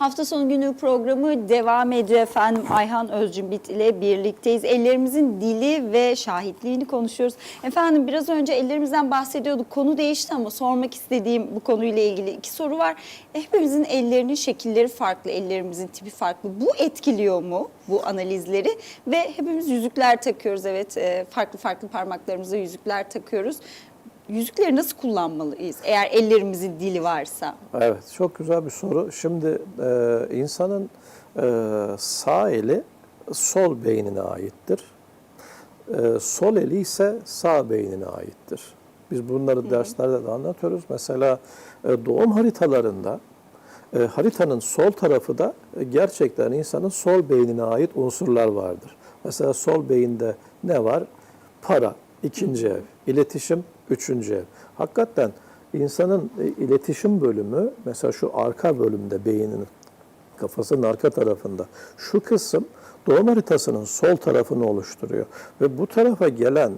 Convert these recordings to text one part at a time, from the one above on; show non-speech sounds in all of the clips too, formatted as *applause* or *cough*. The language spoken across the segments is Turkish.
Hafta sonu günü programı devam ediyor efendim. Ayhan Özcümbit ile birlikteyiz. Ellerimizin dili ve şahitliğini konuşuyoruz. Efendim biraz önce ellerimizden bahsediyorduk. Konu değişti ama sormak istediğim bu konuyla ilgili iki soru var. Hepimizin ellerinin şekilleri farklı, ellerimizin tipi farklı. Bu etkiliyor mu bu analizleri? Ve hepimiz yüzükler takıyoruz. Evet e, farklı farklı parmaklarımıza yüzükler takıyoruz. Yüzükleri nasıl kullanmalıyız eğer ellerimizin dili varsa? Evet, çok güzel bir soru. Şimdi e, insanın e, sağ eli sol beynine aittir. E, sol eli ise sağ beynine aittir. Biz bunları derslerde de anlatıyoruz. Mesela e, doğum haritalarında e, haritanın sol tarafı da e, gerçekten insanın sol beynine ait unsurlar vardır. Mesela sol beyinde ne var? Para, ikinci ev, iletişim, üçüncü ev. Hakikaten insanın e, iletişim bölümü, mesela şu arka bölümde beynin kafasının arka tarafında şu kısım doğum haritasının sol tarafını oluşturuyor. Ve bu tarafa gelen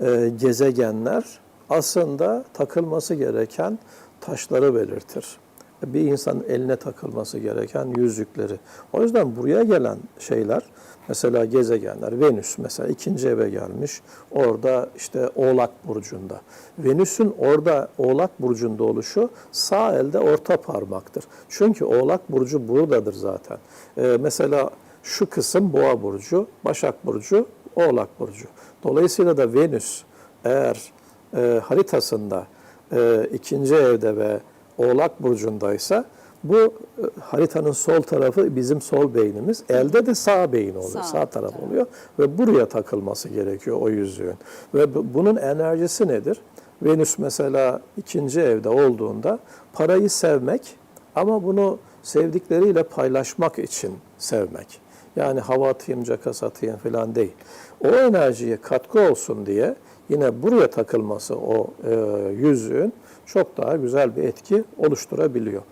e, gezegenler aslında takılması gereken taşları belirtir. Bir insanın eline takılması gereken yüzükleri. O yüzden buraya gelen şeyler mesela gezegenler, Venüs mesela ikinci eve gelmiş. Orada işte Oğlak Burcu'nda. Venüs'ün orada Oğlak Burcu'nda oluşu sağ elde orta parmaktır. Çünkü Oğlak Burcu buradadır zaten. Ee, mesela şu kısım Boğa Burcu, Başak Burcu, Oğlak Burcu. Dolayısıyla da Venüs eğer e, haritasında e, ikinci evde ve Oğlak Burcu'ndaysa bu e, haritanın sol tarafı bizim sol beynimiz. Elde de sağ beyin oluyor, Sağ sağ, taraf oluyor ve buraya takılması gerekiyor o yüzüğün. Ve bu- bunun enerjisi nedir? Venüs mesela ikinci evde olduğunda parayı sevmek ama bunu sevdikleriyle paylaşmak için sevmek. Yani hava atayım, caka satayım falan değil. O enerjiye katkı olsun diye yine buraya takılması o e, yüzüğün çok daha güzel bir etki oluşturabiliyor.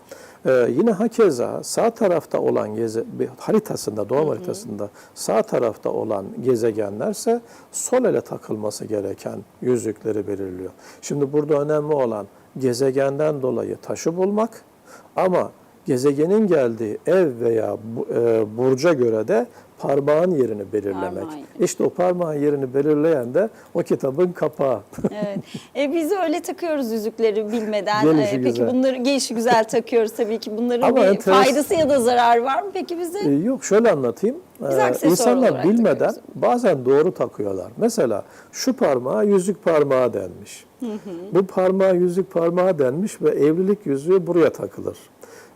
Ee, yine hakeza sağ tarafta olan geze, haritasında, doğum haritasında sağ tarafta olan gezegenlerse sol ele takılması gereken yüzükleri belirliyor. Şimdi burada önemli olan gezegenden dolayı taşı bulmak ama gezegenin geldiği ev veya e, burca göre de parmağın yerini belirlemek. Parmağın. İşte o parmağın yerini belirleyen de o kitabın kapağı. Evet. E, biz öyle takıyoruz yüzükleri bilmeden. Gelişi E, peki güzel. bunları gelişi güzel takıyoruz tabii ki. Bunların Ama bir enteres- faydası ya da zararı var mı peki bize? Ee, Yok şöyle anlatayım. Ee, İnsanlar bilmeden takıyoruz. bazen doğru takıyorlar. Mesela şu parmağa yüzük parmağı denmiş. Bu parmağa yüzük parmağı denmiş ve evlilik yüzüğü buraya takılır.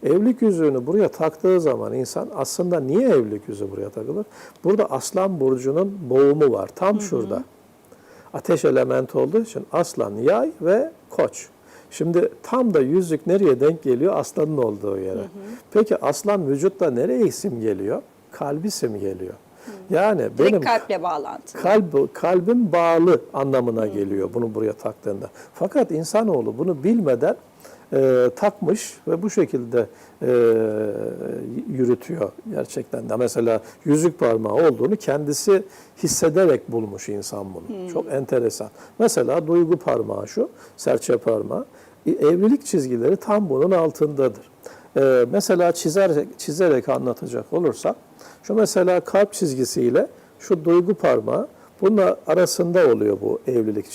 Evlilik yüzüğünü buraya taktığı zaman insan aslında niye evlilik yüzüğü buraya takılır? Burada Aslan Burcu'nun boğumu var tam şurada. Ateş elementi olduğu için aslan, yay ve koç. Şimdi tam da yüzük nereye denk geliyor? Aslanın olduğu yere. Peki aslan vücutta nereye isim geliyor? Kalbi sim geliyor. Yani Direkt benim kalple bağlantılı. kalb, kalbim bağlı anlamına geliyor bunu buraya taktığında. Fakat insanoğlu bunu bilmeden e, takmış ve bu şekilde e, yürütüyor gerçekten de. Mesela yüzük parmağı olduğunu kendisi hissederek bulmuş insan bunu. Çok enteresan. Mesela duygu parmağı şu, serçe parmağı. E, Evlilik çizgileri tam bunun altındadır. E, mesela çizerek, çizerek anlatacak olursak, şu mesela kalp çizgisiyle şu duygu parmağı bunun arasında oluyor bu evlilik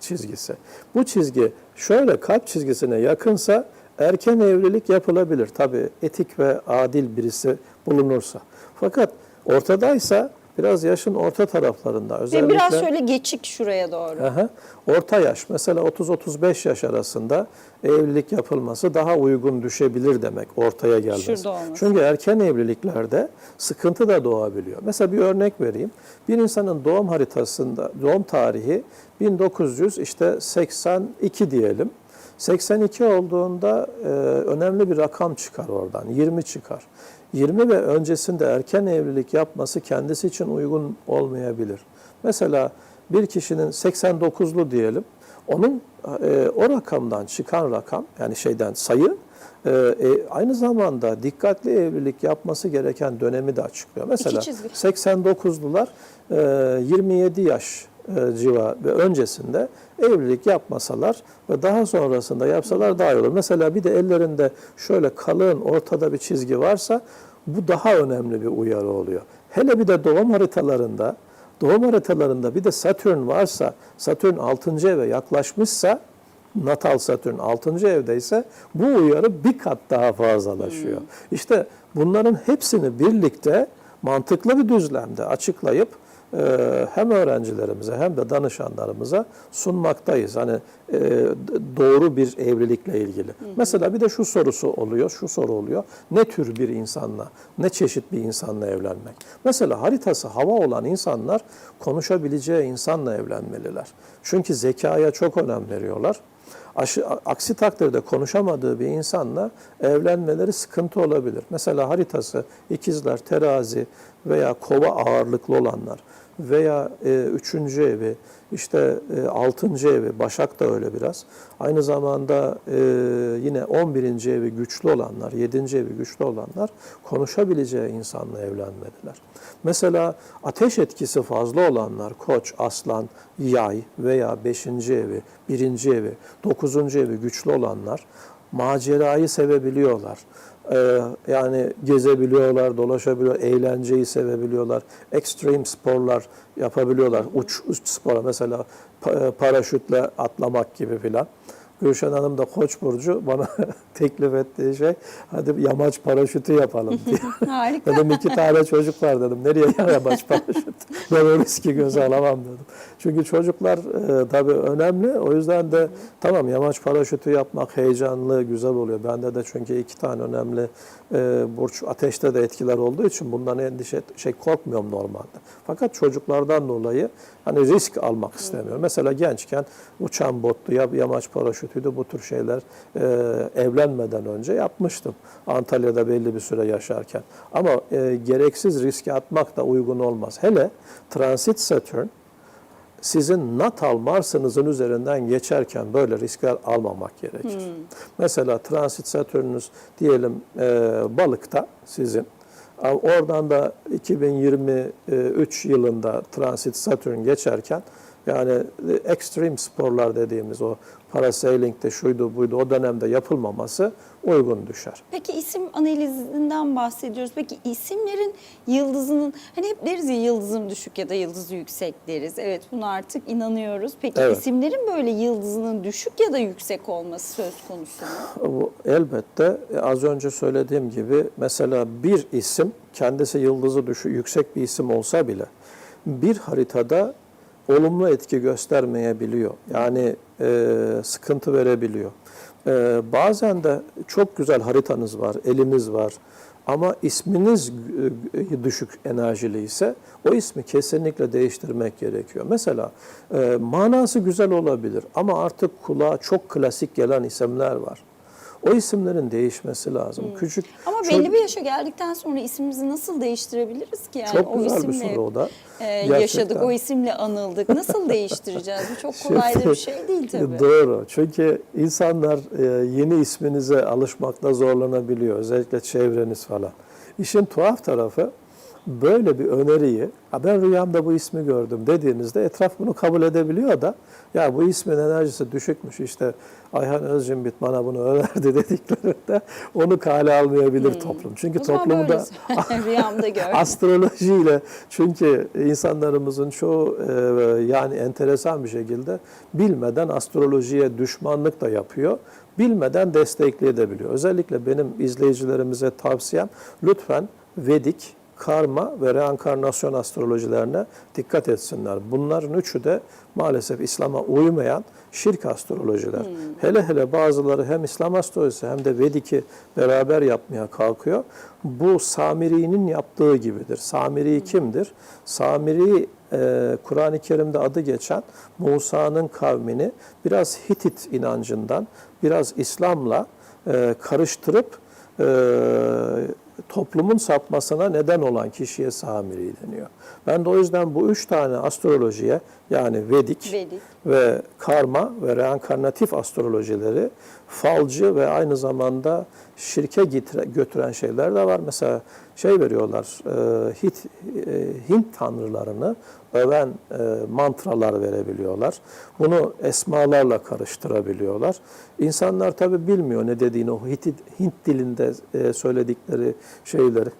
çizgisi. Bu çizgi şöyle kalp çizgisine yakınsa erken evlilik yapılabilir. Tabii etik ve adil birisi bulunursa. Fakat ortadaysa biraz yaşın orta taraflarında Ve özellikle biraz şöyle geçik şuraya doğru. Aha. Orta yaş mesela 30-35 yaş arasında evlilik yapılması daha uygun düşebilir demek ortaya gelmesi. Çünkü erken evliliklerde sıkıntı da doğabiliyor. Mesela bir örnek vereyim. Bir insanın doğum haritasında doğum tarihi 1900 işte 82 diyelim. 82 olduğunda e, önemli bir rakam çıkar oradan. 20 çıkar. 20 ve öncesinde erken evlilik yapması kendisi için uygun olmayabilir. Mesela bir kişinin 89'lu diyelim. Onun e, o rakamdan çıkan rakam yani şeyden sayı e, e, aynı zamanda dikkatli evlilik yapması gereken dönemi de açıklıyor. Mesela çizgi. 89'lular e, 27 yaş civa ve öncesinde evlilik yapmasalar ve daha sonrasında yapsalar daha iyi olur. Mesela bir de ellerinde şöyle kalın ortada bir çizgi varsa bu daha önemli bir uyarı oluyor. Hele bir de doğum haritalarında doğum haritalarında bir de Satürn varsa, Satürn 6. eve yaklaşmışsa natal Satürn 6. evdeyse bu uyarı bir kat daha fazlalaşıyor. İşte bunların hepsini birlikte mantıklı bir düzlemde açıklayıp e, hem öğrencilerimize hem de danışanlarımıza sunmaktayız. Hani e, doğru bir evlilikle ilgili. Mesela bir de şu sorusu oluyor, şu soru oluyor. Ne tür bir insanla, ne çeşit bir insanla evlenmek? Mesela haritası hava olan insanlar konuşabileceği insanla evlenmeliler. Çünkü zekaya çok önem veriyorlar. Aşı, aksi takdirde konuşamadığı bir insanla evlenmeleri sıkıntı olabilir. Mesela haritası ikizler, terazi veya kova ağırlıklı olanlar veya e, üçüncü evi, işte e, altıncı evi, Başak da öyle biraz. Aynı zamanda e, yine 11. evi güçlü olanlar, 7. evi güçlü olanlar konuşabileceği insanla evlenmeliler. Mesela ateş etkisi fazla olanlar, koç, aslan, yay veya 5. evi, 1. evi, 9. evi güçlü olanlar macerayı sevebiliyorlar. Ee, yani gezebiliyorlar, dolaşabiliyor, eğlenceyi sevebiliyorlar, extreme sporlar yapabiliyorlar, uç, uç spora mesela pa- paraşütle atlamak gibi filan. Gülşen Hanım da Koç burcu bana *laughs* teklif ettiği şey hadi yamaç paraşütü yapalım diye. *laughs* Harika. Dedim iki tane çocuk var dedim. Nereye yamaç *laughs* paraşüt? Ben o riski göze alamam dedim. Çünkü çocuklar e, tabii önemli. O yüzden de tamam yamaç paraşütü yapmak heyecanlı, güzel oluyor. Bende de çünkü iki tane önemli e, burç ateşte de etkiler olduğu için bundan endişe şey korkmuyorum normalde. Fakat çocuklardan dolayı hani risk almak istemiyorum. Mesela gençken uçan bottu, ya yamaç paraşütüydü bu tür şeyler e, evlenmeden önce yapmıştım. Antalya'da belli bir süre yaşarken. Ama e, gereksiz riske atmak da uygun olmaz. Hele transit Satürn sizin natal Mars'ınızın üzerinden geçerken böyle riskler almamak gerekir. Mesela transit Satürn'ünüz diyelim e, balıkta sizin. Oradan da 2023 yılında transit Satürn geçerken yani extreme sporlar dediğimiz o parasailing de şuydu buydu o dönemde yapılmaması uygun düşer. Peki isim analizinden bahsediyoruz. Peki isimlerin yıldızının hani hep deriz ya yıldızım düşük ya da yıldızı yüksek deriz. Evet buna artık inanıyoruz. Peki Evet. isimlerin böyle yıldızının düşük ya da yüksek olması söz konusu mu? *laughs* Bu elbette e, az önce söylediğim gibi mesela bir isim kendisi yıldızı düşü yüksek bir isim olsa bile bir haritada olumlu etki göstermeyebiliyor. Yani e, sıkıntı verebiliyor. E, bazen de çok güzel haritanız var, eliniz var ama isminiz düşük enerjili ise o ismi kesinlikle değiştirmek gerekiyor. Mesela e, manası güzel olabilir ama artık kulağa çok klasik gelen isimler var. O isimlerin değişmesi lazım. Küçük Ama ço- belli bir yaşa geldikten sonra ismimizi nasıl değiştirebiliriz ki? Yani çok o güzel bir isimle soru o da. e, Gerçekten. yaşadık, o isimle anıldık. Nasıl değiştireceğiz? Bu çok *laughs* kolay da bir şey değil tabii. Doğru. Çünkü insanlar e, yeni isminize alışmakta zorlanabiliyor. Özellikle çevreniz falan. İşin tuhaf tarafı böyle bir öneriyi, "Ha ben rüyamda bu ismi gördüm dediğinizde etraf bunu kabul edebiliyor da ya bu ismin enerjisi düşükmüş işte Ayhan Özcimbit bana bunu önerdi *laughs* dediklerinde onu kale almayabilir toplum. Çünkü Hmm. Zaman toplumda *laughs* *laughs* astrolojiyle çünkü insanlarımızın çoğu e, yani enteresan bir şekilde bilmeden astrolojiye düşmanlık da yapıyor. Bilmeden destekleyebiliyor. Özellikle benim izleyicilerimize tavsiyem lütfen Vedik, karma ve reenkarnasyon astrolojilerine dikkat etsinler. Bunların üçü de maalesef İslam'a uymayan şirk astrolojiler. Hele hele bazıları hem İslam astrolojisi hem de Vedik'i beraber yapmaya kalkıyor. Bu Samiri'nin yaptığı gibidir. Samiri kimdir? Samiri e, Kur'an-ı Kerim'de adı geçen Musa'nın kavmini biraz Hitit inancından, biraz İslam'la e, karıştırıp e, toplumun sapmasına neden olan kişiye Samiri deniyor. Ben de o yüzden bu üç tane astrolojiye yani Vedik, Vedik. ve karma ve reenkarnatif astrolojileri falcı ve aynı zamanda şirke götüren şeyler de var. Mesela şey veriyorlar, e, Hit, e, Hint tanrılarını öven e, mantralar verebiliyorlar. Bunu esmalarla karıştırabiliyorlar. İnsanlar tabi bilmiyor ne dediğini, o Hint, Hint dilinde e, söyledikleri şeyleri.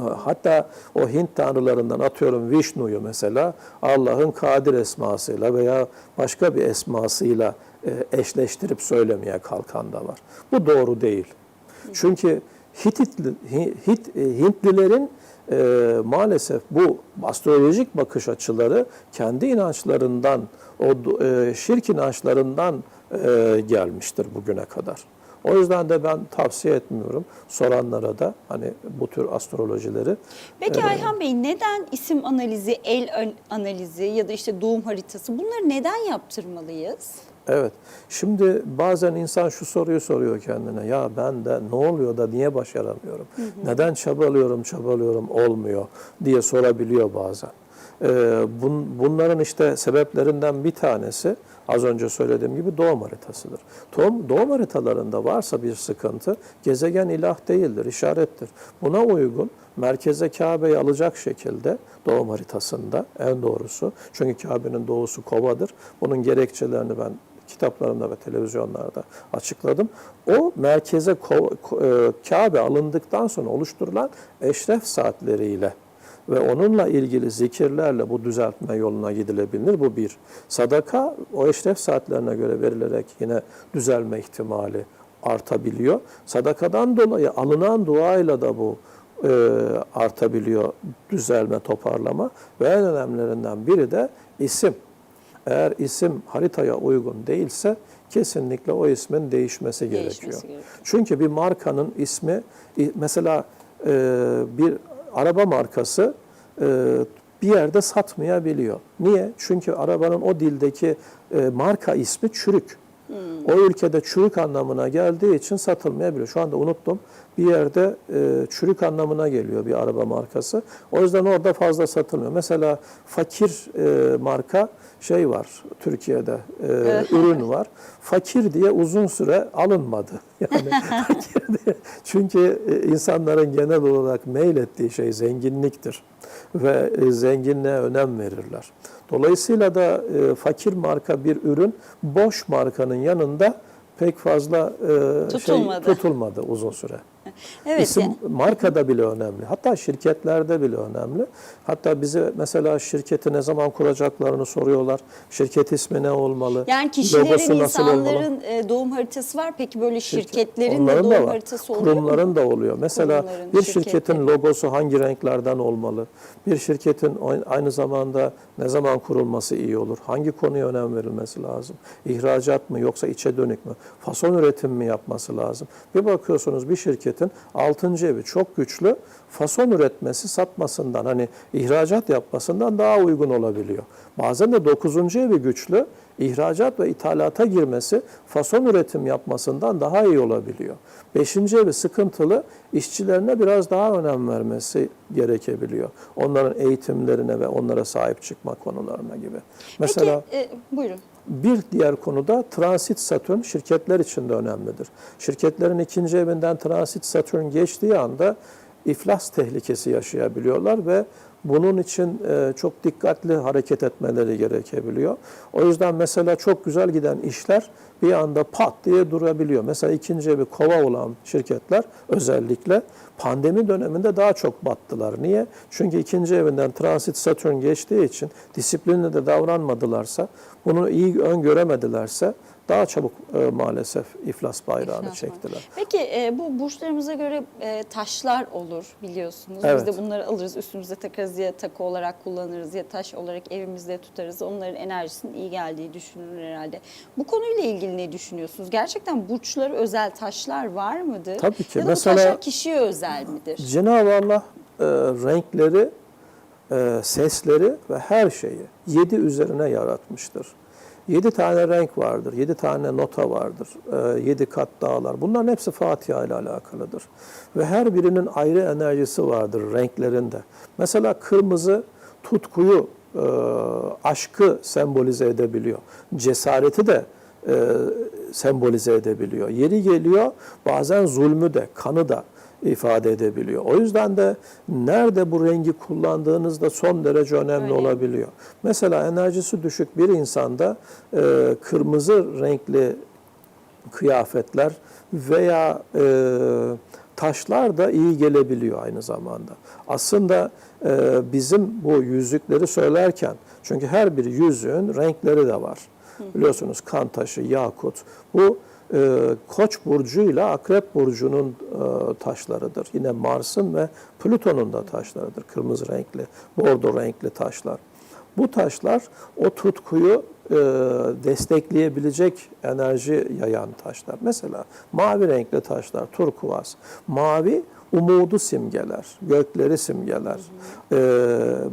Hatta o Hint tanrılarından atıyorum Vishnu'yu mesela Allah'ın Kadir esmasıyla veya başka bir esmasıyla e, eşleştirip söylemeye kalkan da var. Bu doğru değil. Çünkü Hititli, Hi- Hit, e, Hintlilerin e, maalesef bu astrolojik bakış açıları kendi inançlarından, o e, şirk inançlarından e, gelmiştir bugüne kadar. O yüzden de ben tavsiye etmiyorum soranlara da hani bu tür astrolojileri. Peki Ayhan Bey neden isim analizi, el an- analizi ya da işte doğum haritası bunları neden yaptırmalıyız? Evet. Şimdi bazen insan şu soruyu soruyor kendine. Ya ben de ne oluyor da niye başaramıyorum? Neden çabalıyorum, çabalıyorum olmuyor diye sorabiliyor bazen. Ee, bun- bunların işte sebeplerinden bir tanesi az önce söylediğim gibi doğum haritasıdır. Doğum, doğum haritalarında varsa bir sıkıntı gezegen ilah değildir, işarettir. Buna uygun merkeze Kabe'yi alacak şekilde doğum haritasında en doğrusu. Çünkü Kabe'nin doğusu kovadır. Bunun gerekçelerini ben kitaplarımda ve televizyonlarda açıkladım. O merkeze e, Kabe alındıktan sonra oluşturulan eşref saatleriyle ve onunla ilgili zikirlerle bu düzeltme yoluna gidilebilir. Bu bir. Sadaka o eşref saatlerine göre verilerek yine düzelme ihtimali artabiliyor. Sadakadan dolayı alınan duayla da bu e, artabiliyor düzelme, toparlama ve en önemlilerinden biri de isim. Eğer isim haritaya uygun değilse kesinlikle o ismin değişmesi, Değişmesi gerekiyor. gerekiyor. Çünkü bir markanın ismi mesela e, bir araba markası e, bir yerde satmayabiliyor. Niye? Çünkü arabanın o dildeki e, marka ismi çürük. O ülkede çürük anlamına geldiği için satılmayabiliyor. Şu anda unuttum. Bir yerde e, çürük anlamına geliyor bir araba markası. O yüzden orada fazla satılmıyor. Mesela fakir e, marka şey var Türkiye'de e, ürün var. Fakir diye uzun süre alınmadı. *laughs* Yani fakir diye. Çünkü e, insanların genel olarak meylettiği şey zenginliktir ve e, zenginliğe önem verirler. Dolayısıyla da e, fakir marka bir ürün boş markanın yanında pek fazla e, Tutulmadı. şey tutulmadı uzun süre. Evet. İsim yani- markada bile önemli. Hatta şirketlerde bile önemli. Hatta bize mesela şirketi ne zaman kuracaklarını soruyorlar. Şirket ismi ne olmalı? Yani kişilerin, nasıl olmalı? insanların e, doğum haritası var. Peki böyle şirketlerin de Onların doğum da var. haritası oluyor mu? Kurumların da oluyor. Mesela Kurumların, bir şirketin şirketlerin. logosu hangi renklerden olmalı? Bir şirketin aynı zamanda ne zaman kurulması iyi olur? Hangi konuya önem verilmesi lazım? İhracat mı yoksa içe dönük mü? Fason üretim mi yapması lazım? Bir bakıyorsunuz bir şirketin 6. evi çok güçlü. Fason üretmesi satmasından hani ihracat yapmasından daha uygun olabiliyor. Bazen de 9. evi güçlü ihracat ve ithalata girmesi fason üretim yapmasından daha iyi olabiliyor. Beşinci evi sıkıntılı, işçilerine biraz daha önem vermesi gerekebiliyor. Onların eğitimlerine ve onlara sahip çıkma konularına gibi. Mesela Peki e, buyurun. Bir diğer konuda transit satürn şirketler için de önemlidir. Şirketlerin ikinci evinden transit satürn geçtiği anda iflas tehlikesi yaşayabiliyorlar ve bunun için e, çok dikkatli hareket etmeleri gerekebiliyor. O yüzden mesela çok güzel giden işler bir anda pat diye durabiliyor. Mesela ikinci evi kova olan şirketler özellikle pandemi döneminde daha çok battılar. Niye? Çünkü ikinci evinden transit satürn geçtiği için disiplinli de davranmadılarsa, bunu iyi öngöremedilerse daha çabuk e, maalesef iflas bayrağını İflas var. çektiler. Peki e, bu burçlarımıza göre e, taşlar olur biliyorsunuz. Evet. Biz de bunları alırız üstümüze takarız ya takı olarak kullanırız ya taş olarak evimizde tutarız. Onların enerjisinin iyi geldiği düşünülür herhalde. Bu konuyla ilgili ne düşünüyorsunuz? Gerçekten burçlara özel taşlar var mıdır? Tabii ki. Ya da Mesela- bu taşlar kişiye özel midir? Cenab-ı Allah e, renkleri, e, sesleri ve her şeyi yedi üzerine yaratmıştır. Yedi tane renk vardır, yedi tane nota vardır, e, yedi kat dağlar. Bunların hepsi Fatiha ile alakalıdır. Ve her birinin ayrı enerjisi vardır renklerinde. Mesela kırmızı tutkuyu e, aşkı sembolize edebiliyor. Cesareti de e, sembolize edebiliyor. Yeri geliyor bazen zulmü de, kanı da ifade edebiliyor. O yüzden de nerede bu rengi kullandığınız da son derece önemli Öyle. olabiliyor. Mesela enerjisi düşük bir insanda e, kırmızı renkli kıyafetler veya e, taşlar da iyi gelebiliyor aynı zamanda. Aslında e, bizim bu yüzükleri söylerken çünkü her bir yüzüğün renkleri de var. Biliyorsunuz kan taşı, yakut. Bu e, Koç burcuyla Akrep burcunun e, taşlarıdır. Yine Mars'ın ve Plüton'un da taşlarıdır. Kırmızı renkli, bordo renkli taşlar. Bu taşlar o tutkuyu e, destekleyebilecek enerji yayan taşlar. Mesela mavi renkli taşlar, turkuaz. Mavi umudu simgeler, gökleri simgeler. E,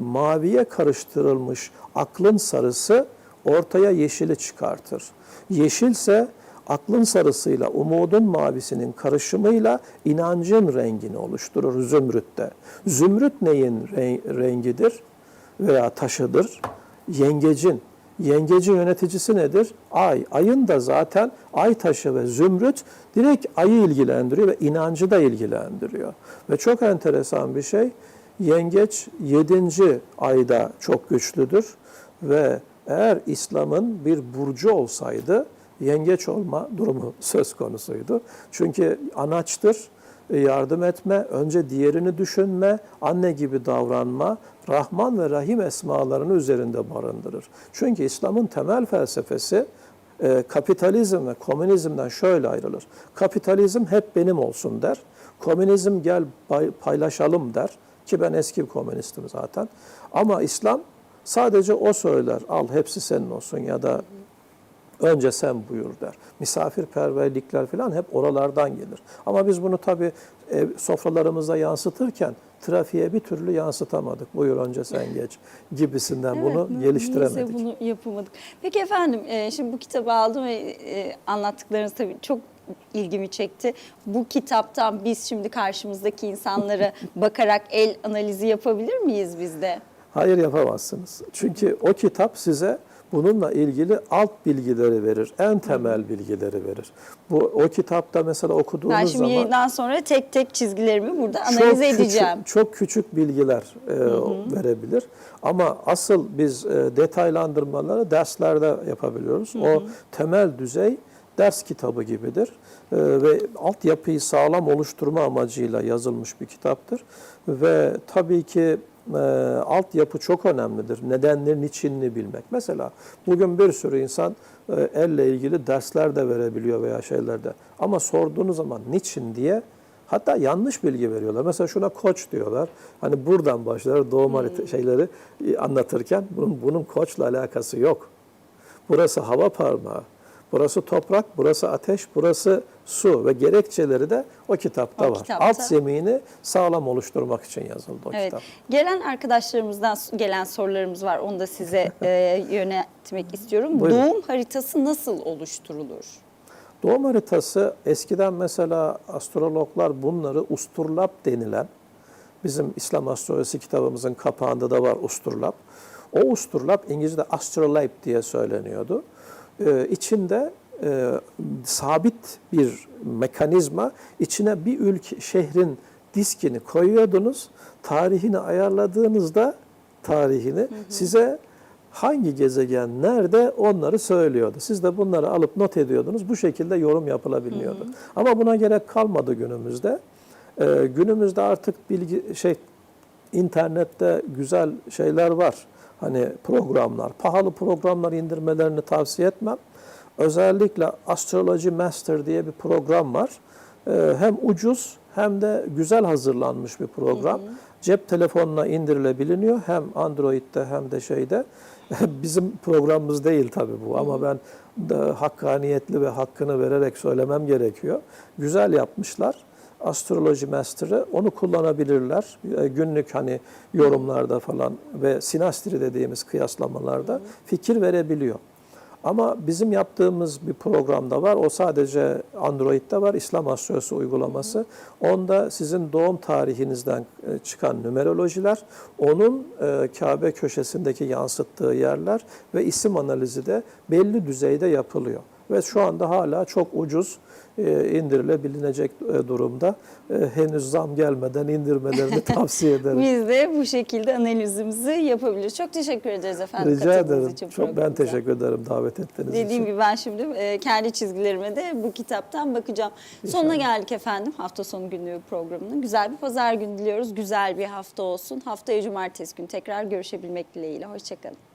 maviye karıştırılmış aklın sarısı ortaya yeşili çıkartır. Yeşilse aklın sarısıyla umudun mavisinin karışımıyla inancın rengini oluşturur zümrütte. Zümrüt neyin re- rengidir veya taşıdır? Yengecin. Yengecin yöneticisi nedir? Ay. Ayın da zaten ay taşı ve zümrüt direkt ayı ilgilendiriyor ve inancı da ilgilendiriyor. Ve çok enteresan bir şey, yengeç 7. ayda çok güçlüdür ve eğer İslam'ın bir burcu olsaydı yengeç olma durumu söz konusuydu. Çünkü anaçtır, yardım etme, önce diğerini düşünme, anne gibi davranma, Rahman ve Rahim esmalarını üzerinde barındırır. Çünkü İslam'ın temel felsefesi e, kapitalizm ve komünizmden şöyle ayrılır. Kapitalizm hep benim olsun der. Komünizm gel pay- paylaşalım der. Ki ben eski bir komünistim zaten. Ama İslam sadece o söyler. Al hepsi senin olsun ya da önce sen buyur der. Misafirperverlikler falan hep oralardan gelir. Ama biz bunu tabii ev, sofralarımızda yansıtırken trafiğe bir türlü yansıtamadık. Buyur önce sen geç gibisinden bunu Evet, geliştiremedik. niyeyse bunu yapamadık. Peki efendim e, şimdi bu kitabı aldım ve e, anlattıklarınız tabii çok ilgimi çekti. Bu kitaptan biz şimdi karşımızdaki insanlara *laughs* bakarak el analizi yapabilir miyiz biz de? Hayır yapamazsınız. Çünkü o kitap size bununla ilgili alt bilgileri verir. En temel bilgileri verir. Bu o kitapta mesela okuduğunuz Ben şimdi zaman yayından sonra tek tek çizgilerimi burada analiz küçük- edeceğim. çok küçük bilgiler e, verebilir. Ama asıl biz e, detaylandırmaları derslerde yapabiliyoruz. O temel düzey ders kitabı gibidir. E, ve altyapıyı sağlam oluşturma amacıyla yazılmış bir kitaptır. Ve tabii ki e, altyapı çok önemlidir. Nedenlerin içini bilmek. Mesela bugün bir sürü insan e, elle ilgili dersler de verebiliyor veya şeylerde. Ama sorduğunuz zaman niçin diye Hatta yanlış bilgi veriyorlar. Mesela şuna koç diyorlar. Hani buradan başlar doğum harita şeyleri e, anlatırken bunun, bunun koçla alakası yok. Burası hava parmağı. Burası toprak, burası ateş, burası su ve gerekçeleri de o kitapta O var. kitapta. Alt zemini sağlam oluşturmak için yazıldı o Evet. kitap. Gelen arkadaşlarımızdan gelen sorularımız var. Onu da size *laughs* e, yönetmek istiyorum. Buyurun. Doğum haritası nasıl oluşturulur? Doğum haritası eskiden mesela astrologlar bunları usturlap denilen bizim İslam astrolojisi kitabımızın kapağında da var usturlap. O usturlap İngilizce'de astrolabe diye söyleniyordu. Ee, içinde e, sabit bir mekanizma içine bir ülke şehrin diskini koyuyordunuz. Tarihini ayarladığınızda tarihini size hangi gezegen nerede onları söylüyordu. Siz de bunları alıp not ediyordunuz. Bu şekilde yorum yapılabiliyordu. Ama buna gerek kalmadı günümüzde. Ee, günümüzde artık bilgi şey internette güzel şeyler var. Hani programlar, pahalı programlar indirmelerini tavsiye etmem. Özellikle Astrology Master diye bir program var. Ee, hem ucuz hem de güzel hazırlanmış bir program. Cep telefonuna indirilebiliyor. Hem Android'de hem de şeyde. *laughs* Bizim programımız değil tabii bu ama ben de hakkaniyetli ve hakkını vererek söylemem gerekiyor. Güzel yapmışlar. Astroloji Master'ı onu kullanabilirler. E, Günlük hani yorumlarda falan ve sinastri dediğimiz kıyaslamalarda fikir verebiliyor. Ama bizim yaptığımız bir programda var. O sadece Android'de var. İslam Astrolojisi uygulaması. Onda sizin doğum tarihinizden e, çıkan numerolojiler, onun e, Kabe köşesindeki yansıttığı yerler ve isim analizi de belli düzeyde yapılıyor. Ve şu anda hala çok ucuz e, indirilebilecek e, durumda. E, henüz zam gelmeden indirmelerini *laughs* tavsiye ederim. Biz de bu şekilde analizimizi yapabiliriz. Çok teşekkür ederiz efendim. Rica ederim. için Çok ben teşekkür ederim davet ettiğiniz Dediğim için. gibi ben şimdi kendi çizgilerime de bu kitaptan bakacağım. Sonuna geldik efendim hafta sonu günlüğü programının. Güzel bir pazar günü diliyoruz. Güzel bir hafta olsun. Haftaya cumartesi günü tekrar görüşebilmek dileğiyle. Hoşçakalın.